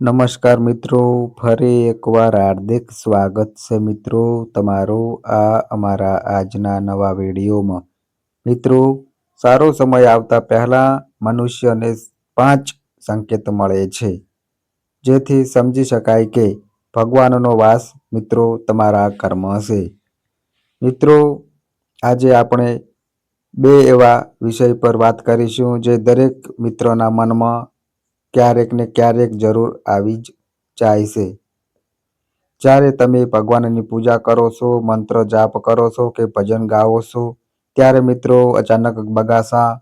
નમસ્કાર મિત્રો, ફરી એકવાર હાર્દિક સ્વાગત છે મિત્રો તમારું આ અમારા આજના નવા વિડીયોમાં. મિત્રો, સારો સમય આવતા પહેલા મનુષ્યને પાંચ સંકેત મળે છે. જેથી સમજી શકાય કે ભગવાનનો વાસ મિત્રો તમારા કર્મ હશે. મિત્રો, આજે આપણે બે એવા વિષય પર વાત કરીશું જે દરેક મિત્રોના મનમાં ક્યારેક ને ક્યારેક જરૂર આવી જ જાય છે. જ્યારે તમે ભગવાનની પૂજા કરો છો, મંત્ર જાપ કરો છો કે ભજન ગાઓ છો, ત્યારે મિત્રો અચાનક બગાસા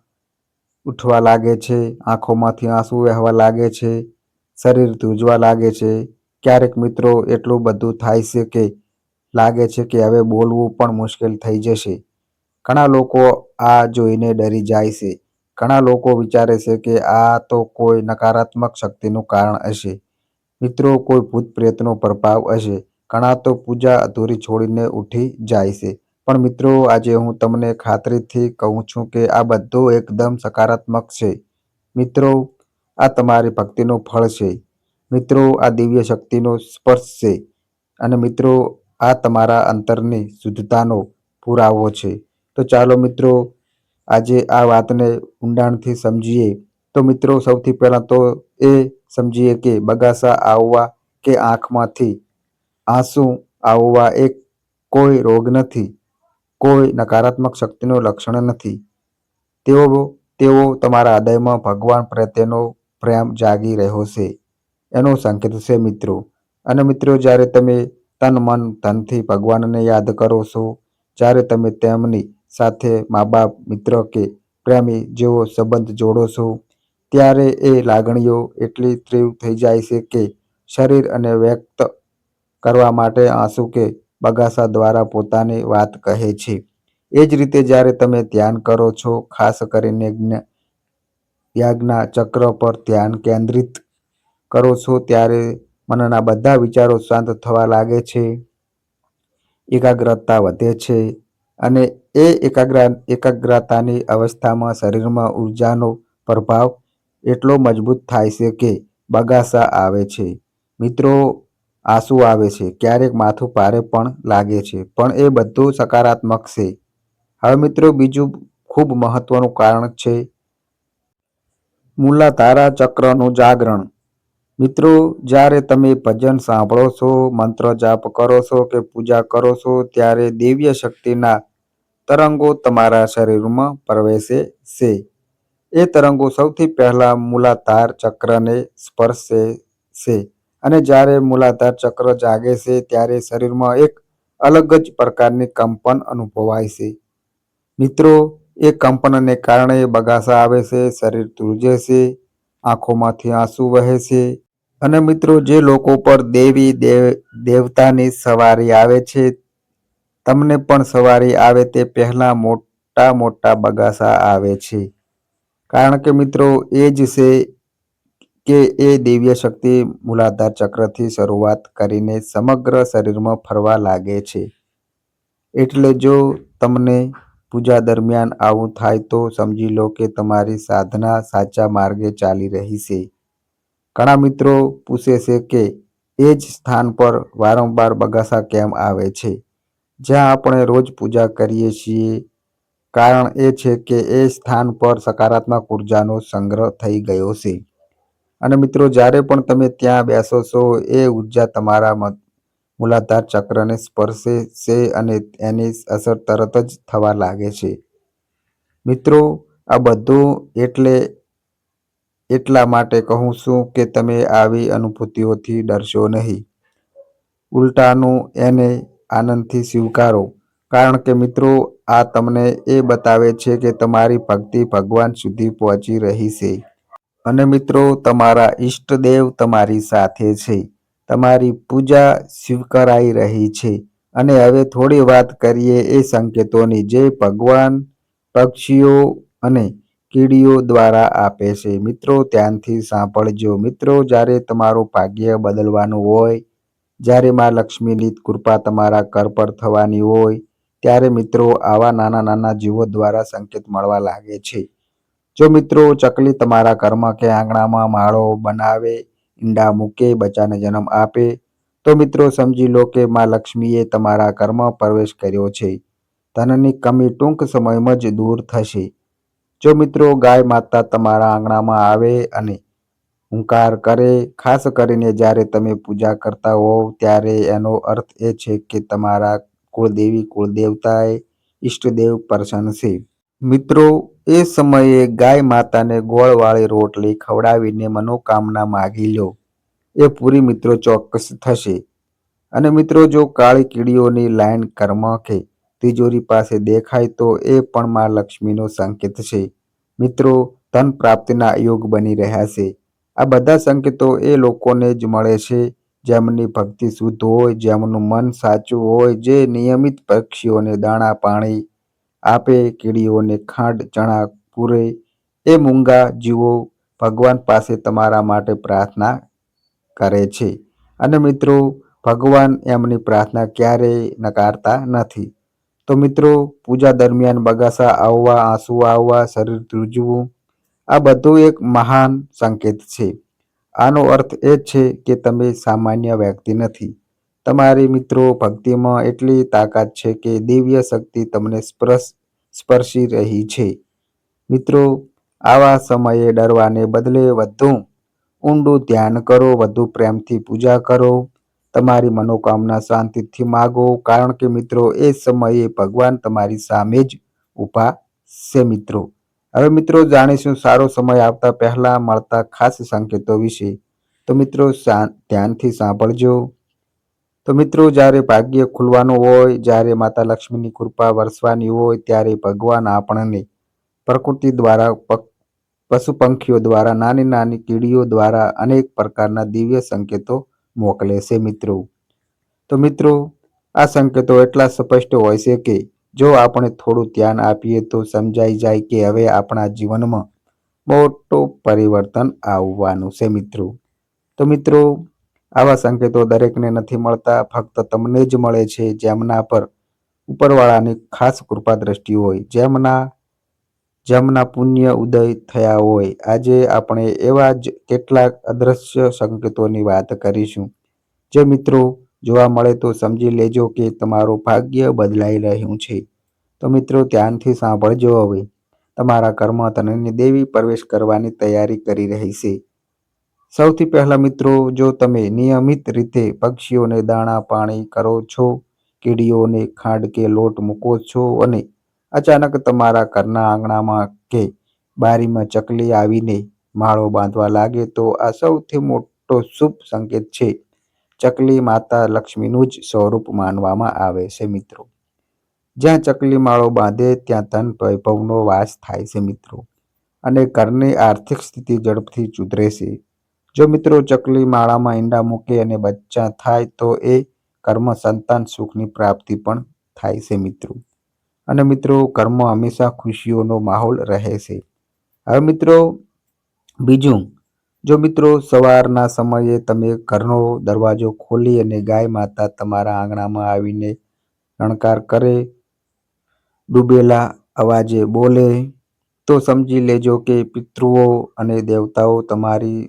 ઉઠવા લાગે છે, આંખોમાંથી આંસુ વહેવા લાગે છે, શરીર ધ્રુજવા લાગે છે. ક્યારેક મિત્રો એટલું બધું થાય છે કે લાગે છે કે હવે બોલવું પણ મુશ્કેલ થઈ જશે. ઘણા લોકો આ જોઈને ડરી જાય છે. ઘણા લોકો વિચારે છે કે આ તો કોઈ નકારાત્મક શક્તિનું કારણ હશે. મિત્રો, કોઈ ભૂત પ્રેતનો પ્રભાવ હશે. ઘણા તો પૂજા અધૂરી છોડીને ઉઠી જાય છે. પણ મિત્રો, આજે હું તમને ખાતરીથી કહું છું કે આ બધું એકદમ સકારાત્મક છે. મિત્રો, આ તમારી ભક્તિનું ફળ છે. મિત્રો, આ દિવ્ય શક્તિનો સ્પર્શ છે. અને મિત્રો, આ તમારા અંતરની શુદ્ધતાનો પુરાવો છે. તો ચાલો મિત્રો આજે આ વાતને ઊંડાણથી સમજીએ, તો મિત્રો સૌથી પહેલાં તો એ સમજીએ કે બગાસા આવવા કે આંખમાંથી. આંસુ આવવા એ કોઈ રોગ નથી, કોઈ નકારાત્મક શક્તિનું લક્ષણ નથી. તેઓ તેઓ તમારા હૃદયમાં ભગવાન પ્રત્યેનો પ્રેમ જાગી રહ્યો છે, એનો સંકેત છે મિત્રો. અને મિત્રો, જ્યારે તમે તન મન, ધનથી ભગવાનને યાદ કરો છો, જ્યારે તમે તેમની સાથે મા બાપ મિત્ર કે પ્રેમી જેવો સંબંધ જોડો છો. ત્યારે એ લાગણીઓ એટલી તીવ્ર થઈ જાય છે કે શરીર અને વ્યક્ત કરવા માટે આંસુ કે બગાસા દ્વારા પોતાની વાત કહે છે. એ જ રીતે જ્યારે તમે ધ્યાન કરો છો, ખાસ કરીને યાજ્ઞા ચક્ર પર ધ્યાન કેન્દ્રિત કરો છો, ત્યારે મનના બધા વિચારો શાંત થવા લાગે છે. એકાગ્રતા વધે છે. અને એ એકાગ્ર, એકાગ્રતાની અવસ્થામાં શરીરમાં ઉર્જાનો પ્રભાવ એટલો મજબૂત થાય છે કે બગાસા આવે છે. મિત્રો, આંસુ આવે છે. ક્યારેક માથું ભારે પણ લાગે છે, પણ એ બધું સકારાત્મક છે. હવે મિત્રો, બીજું ખૂબ મહત્વનું કારણ છે મૂલા તારા ચક્રનું જાગરણ. મિત્રો, જ્યારે તમે ભજન સાંભળો છો, મંત્ર જાપ કરો છો કે પૂજા કરો છો, ત્યારે દિવ્ય શક્તિના તરંગો તમારા શરીરમાં પ્રવેશે છે. એ તરંગો સૌથી પહેલાં મૂલાધાર ચક્રને સ્પર્શે છે અને જ્યારે મૂલાધાર ચક્ર જાગે છે ત્યારે શરીરમાં એક અલગ જ પ્રકારની કંપન અનુભવાય છે. મિત્રો, એ કંપનને કારણે બગાસા આવે છે, શરીર ધ્રુજે છે, આંખોમાંથી આંસુ વહે છે અને મિત્રો, જે લોકો પર દેવી દેવ, દેવતાની સવારી આવે છે તમને પણ સવારી આવે તે પહેલાં મોટા મોટા બગાસા આવે છે. કારણ કે મિત્રો, એ જ છે કે એ દિવ્ય શક્તિ મૂલાધાર ચક્રથી શરૂઆત કરીને સમગ્ર શરીરમાં ફરવા લાગે છે. એટલે જો તમને પૂજા દરમિયાન આવું થાય તો સમજી લો કે તમારી સાધના સાચા માર્ગે ચાલી રહી છે. ઘણા મિત્રો પૂછે છે કે એ જ સ્થાન પર વારંવાર બગાસા કેમ આવે છે? જ્યાં આપણે રોજ પૂજા કરીએ છીએ. કારણ એ છે કે એ સ્થાન પર સકારાત્મક ઉર્જાનો સંગ્રહ થઈ ગયો છે. અને મિત્રો, જ્યારે પણ તમે ત્યાં બેસો છો, એ ઊર્જા તમારા મૂલાધાર ચક્રને સ્પર્શે છે અને એની અસર તરત જ થવા લાગે છે. મિત્રો, આ બધું એટલે એટલા માટે કહું છું કે તમે આવી અનુભૂતિઓથી ડરશો નહીં. ઉલટાનું એને આનંદથી સ્વીકારો. કારણ કે મિત્રો, આ તમને એ બતાવે છે કે તમારી ભક્તિ ભગવાન સુધી પહોંચી રહી છે. અને મિત્રો, તમારા ઈષ્ટદેવ તમારી સાથે છે. તમારી પૂજા સ્વીકારાઈ રહી છે. અને હવે થોડી વાત કરીએ એ સંકેતોની જે ભગવાન પક્ષીઓ અને કીડીઓ દ્વારા આપે છે. મિત્રો, ધ્યાનથી સાંભળજો. મિત્રો, જ્યારે તમારું ભાગ્ય બદલવાનું હોય જ્યારે મા લક્ષ્મીની કૃપા તમારા ઘર પર થવાની હોય, ત્યારે મિત્રો આવા નાના નાના જીવો દ્વારા સંકેત મળવા લાગે છે. જો મિત્રો ચકલી તમારા ઘરમાં કે આંગણામાં માળો બનાવે, ઈંડા મૂકે, બચ્ચાને જન્મ આપે, તો મિત્રો સમજી લો કે મા લક્ષ્મીએ તમારા ઘરમાં પ્રવેશ કર્યો છે. ધનની કમી ટૂંક સમયમાં જ દૂર થશે. જો મિત્રો ગાય માતા તમારા આંગણામાં આવે અને હુંકાર કરે, ખાસ કરીને જ્યારે તમે પૂજા કરતા હોવ ત્યારે એનો અર્થ એ છે કે તમારા કુળદેવી કુળદેવતાએ ઈષ્ટદેવ પ્રસન્ન છે મિત્રો, એ સમયે ગાય માતાને ગોળવાળી રોટલી ખવડાવીને મનોકામના માગી લો. એ પૂરી મિત્રો ચોક્કસ થશે. અને મિત્રો, જો કાળી કીડીઓની લાઈન કર્મ કે તિજોરી પાસે દેખાય તો એ પણ માં લક્ષ્મીનો સંકેત છે. મિત્રો, ધન પ્રાપ્તિના યોગ બની રહ્યા છે. આ બધા સંકેતો એ લોકોને જ મળે છે. જેમની ભક્તિ શુદ્ધ હોય, જેમનું મન સાચું હોય, જે નિયમિત પક્ષીઓને દાણા પાણી આપે, કીડીઓને ખાંડ, ચણા પૂરે, એ મૂંગા જીવો ભગવાન પાસે તમારા માટે પ્રાર્થના કરે છે. અને મિત્રો, ભગવાન એમની પ્રાર્થના ક્યારેય નકારતા નથી. તો મિત્રો, પૂજા દરમિયાન બગાસા આવવા, આંસુ આવવા, શરીર ધ્રુજવું આ બધું એક મહાન સંકેત છે. આનો અર્થ એ છે કે તમે સામાન્ય વ્યક્તિ નથી. તમારી મિત્રો ભક્તિમાં એટલી તાકાત છે કે દિવ્ય શક્તિ તમને સ્પર્શ, સ્પર્શી રહી છે. મિત્રો, આવા સમયે ડરવાને બદલે વધુ ઊંડું ધ્યાન કરો, વધુ પ્રેમથી પૂજા કરો. તમારી મનોકામના શાંતિથી માગો, કારણ કે મિત્રો, એ સમયે ભગવાન તમારી સામે જ ઊભા છે, મિત્રો. હવે મિત્રો જાણીશું સારો સમય આવતા પહેલા મળતા ખાસ સંકેતો વિશે. તો મિત્રો ધ્યાનથી સાંભળજો. તો મિત્રો જ્યારે ભાગ્ય ખુલવાનું હોય, જ્યારે માતા લક્ષ્મીની કૃપા વરસવાની હોય, ત્યારે ભગવાન આપણને પ્રકૃતિ દ્વારા પશુ પંખીઓ દ્વારા, નાની નાની કીડીઓ દ્વારા અનેક પ્રકારના દિવ્ય સંકેતો મોકલે છે મિત્રો. તો મિત્રો, આ સંકેતો એટલા સ્પષ્ટ હોય છે કે જો આપણે થોડું ધ્યાન આપીએ તો સમજાઈ જાય કે હવે આપણા જીવનમાં મોટું પરિવર્તન આવવાનું છે મિત્રો. તો મિત્રો, આવા સંકેતો દરેકને નથી મળતા. ફક્ત તમને જ મળે છે જેમના પર ઉપરવાળાની ખાસ કૃપા દ્રષ્ટિ હોય. જેમના જેમના પુણ્ય ઉદય થયા હોય. આજે આપણે એવા જ કેટલાક અદ્રશ્ય સંકેતોની વાત કરીશું. જે મિત્રો જોવા મળે તો સમજી લેજો કે તમારું ભાગ્ય બદલાઈ રહ્યું છે. તો મિત્રો, ધ્યાનથી સાંભળજો હવે. તમારા ઘરમાં ધનની દેવી પ્રવેશ કરવાની તૈયારી કરી રહી છે. સૌથી પહેલા મિત્રો, જો તમે નિયમિત રીતે પક્ષીઓને દાણા પાણી કરો છો, કીડીઓને ખાંડ કે લોટ મૂકો છો અને અચાનક તમારા ઘરના આંગણામાં કે બારીમાં ચકલી આવીને માળો બાંધવા લાગે તો આ સૌથી મોટો શુભ સંકેત છે. ચકલી માતા લક્ષ્મીનું જ સ્વરૂપ માનવામાં આવે છે મિત્રો. જ્યાં ચકલી માળો બાંધે, ત્યાં ધન વૈભવનો વાસ થાય છે મિત્રો. અને ઘરની આર્થિક સ્થિતિ ઝડપથી સુધરે છે. જો મિત્રો ચકલી માળામાં ઈંડા મૂકે અને બચ્ચા થાય, તો એ કર્મ સંતાન સુખની પ્રાપ્તિ પણ થાય છે મિત્રો. અને મિત્રો, કર્મ હંમેશા ખુશીઓનો માહોલ રહે છે. હવે મિત્રો, બીજું જો મિત્રો, સવારના સમયે તમે ઘરનો દરવાજો ખોલી અને ગાય માતા તમારા આંગણામાં આવીને રણકાર કરે, ડૂબેલા અવાજે બોલે, તો સમજી લેજો કે પિતૃઓ અને દેવતાઓ તમારી,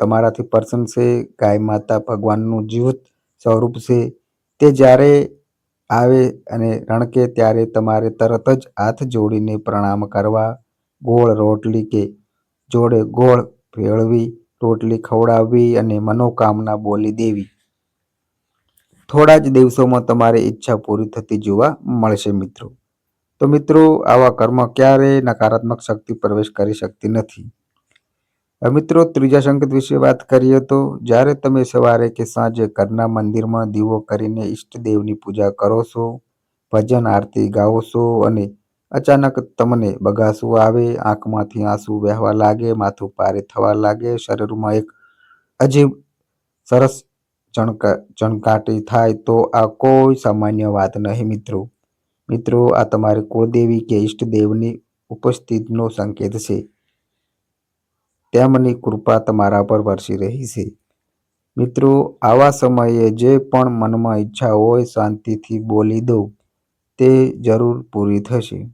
તમારાથી પ્રસન્ન છે, ગાય માતા ભગવાનનું જીવત સ્વરૂપ છે. તે જ્યારે આવે અને રણકે ત્યારે તમારે તરત જ હાથ જોડીને પ્રણામ કરવા, ગોળ રોટલી કે જોડે ગોળ ભેળવી રોટલી ખવડાવવી અને મનોકામના બોલી દેવી. થોડા જ દિવસોમાં તમારી ઈચ્છા પૂરી થતી જોવા મળશે મિત્રો. તો મિત્રો, આવા કર્મ ક્યારેય નકારાત્મક શક્તિ પ્રવેશ કરી શકતી નથી. મિત્રો, ત્રીજા સંકેત વિશે વાત કરીએ તો, જ્યારે તમે સવારે કે સાંજે ઘરના મંદિરમાં દીવો કરીને ઈષ્ટદેવની પૂજા કરો છો, ભજન આરતી ગાઓ છો અને અચાનક તમને બગાસું આવે, આંખમાંથી આંસુ વહેવા લાગે, માથું પારે થવા લાગે, શરીરમાં એક અજીબ સરસ ચણકા, ચણકાટી થાય તો આ કોઈ સામાન્ય વાત નહીં મિત્રો. મિત્રો, આ તમારી કુળદેવી કે ઈષ્ટદેવની ઉપસ્થિતિનો સંકેત છે. તેમની કૃપા તમારા પર વરસી રહી છે. મિત્રો, આવા સમયે જે પણ મનમાં ઈચ્છા હોય, શાંતિથી બોલી દો. તે જરૂર પૂરી થશે.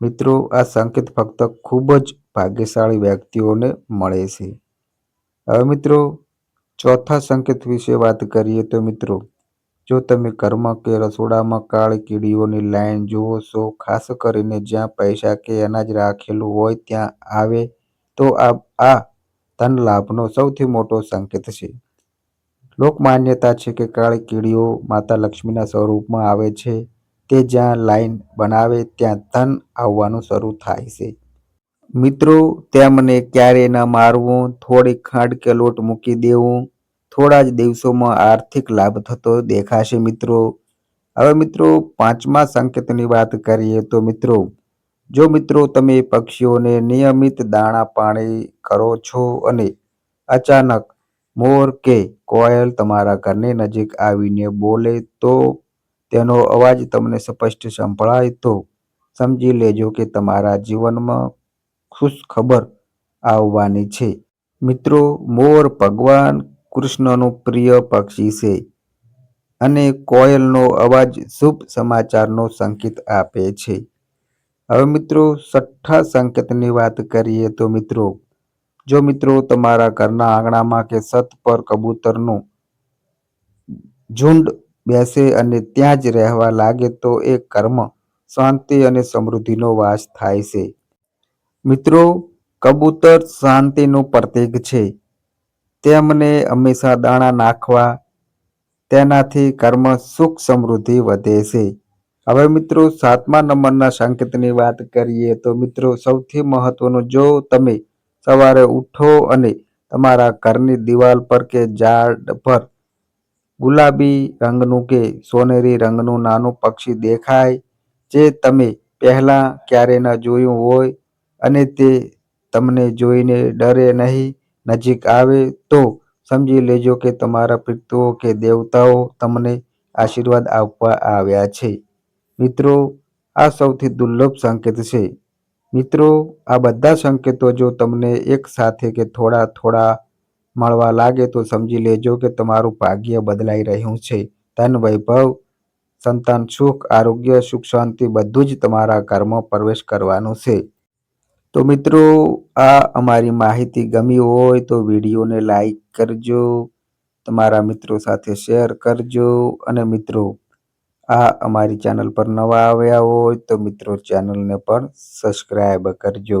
મિત્રો, આ સંકેત ફક્ત ખૂબ જ ભાગ્યશાળી વ્યક્તિઓને મળે છે. હવે મિત્રો, ચોથા સંકેત વિશે વાત કરીએ તો મિત્રો, જો તમે કર્મ કે રસોડામાં કાળી કીડીઓની લાઈન જુઓ છો ખાસ કરીને જ્યાં પૈસા કે અનાજ રાખેલું હોય ત્યાં આવે, તો આ આ ધન લાભનો સૌથી મોટો સંકેત છે. લોકમાન્યતા છે કે કાળી કીડીઓ માતા લક્ષ્મીના સ્વરૂપમાં આવે છે. તે જ્યાં લાઈન બનાવે ત્યાં ધન આવવાનું શરૂ થાય છે. મિત્રો તેમને ક્યારેય ન મારવું, થોડી ખાંડ કે લોટ મૂકી દેવું, થોડા જ દિવસોમાં આર્થિક લાભ થતો દેખાશે મિત્રો. હવે મિત્રો, પાંચમા સંકેતની વાત કરીએ તો મિત્રો, જો મિત્રો તમે પક્ષીઓને નિયમિત દાણા પાણી કરો છો અને અચાનક મોર કે કોયલ તમારા ઘરની નજીક આવીને બોલે તો તેનો અવાજ તમને સ્પષ્ટ સંભળાય તો સમજી લેજો કે તમારા જીવનમાં ખુશ ખબર આવવાની છે. મિત્રો, મોર ભગવાન કૃષ્ણનું પ્રિય પક્ષી છે અને કોયલનો અવાજ શુભ સમાચારનો સંકેત આપે છે. હવે મિત્રો, છઠ્ઠા સંકેતની વાત કરીએ તો મિત્રો, જો મિત્રો તમારા ઘરના આંગણામાં કે છત પર કબૂતરનું ઝુંડ બેસે અને ત્યાં જ રહેવા લાગે તો એ કર્મ, શાંતિ અને સમૃદ્ધિનો વાસ થાય છે. મિત્રો, કબૂતર શાંતિનું પ્રતીક છે. તેમને હંમેશા દાણા નાખવા, તેનાથી કર્મ સુખ સમૃદ્ધિ વધે છે. હવે મિત્રો, સાતમા નંબરના સંકેતની વાત કરીએ તો મિત્રો, સૌથી મહત્વનું જો તમે સવારે ઉઠો અને તમારા ઘરની દિવાલ પર કે ઝાડ પર ગુલાબી રંગનું કે સોનેરી રંગનું નાનું પક્ષી દેખાય જે તમે પહેલાં ક્યારે ન જોયું હોય અને તે તમને જોઈને ડરે નહીં, નજીક આવે તો સમજી લેજો કે તમારા પિતૃઓ કે દેવતાઓ તમને આશીર્વાદ આપવા આવ્યા છે. મિત્રો, આ સૌથી દુર્લભ સંકેત છે. મિત્રો, આ બધા સંકેતો જો તમને એક સાથે કે થોડા થોડા મળવા લાગે તો સમજી લેજો કે તમારું ભાગ્ય બદલાઈ રહ્યું છે. ધન, વૈભવ, સંતાન, સુખ, આરોગ્ય, સુખ, શાંતિ બધું જ તમારા ઘરમાં પ્રવેશ કરવાનું છે. તો મિત્રો, આ અમારી માહિતી ગમી હોય તો વિડીયોને લાઈક કરજો, તમારા મિત્રો સાથે શેર કરજો અને મિત્રો, આ અમારી ચેનલ પર નવા આવ્યા હોય તો મિત્રો ચેનલને પણ સબસ્ક્રાઈબ કરજો.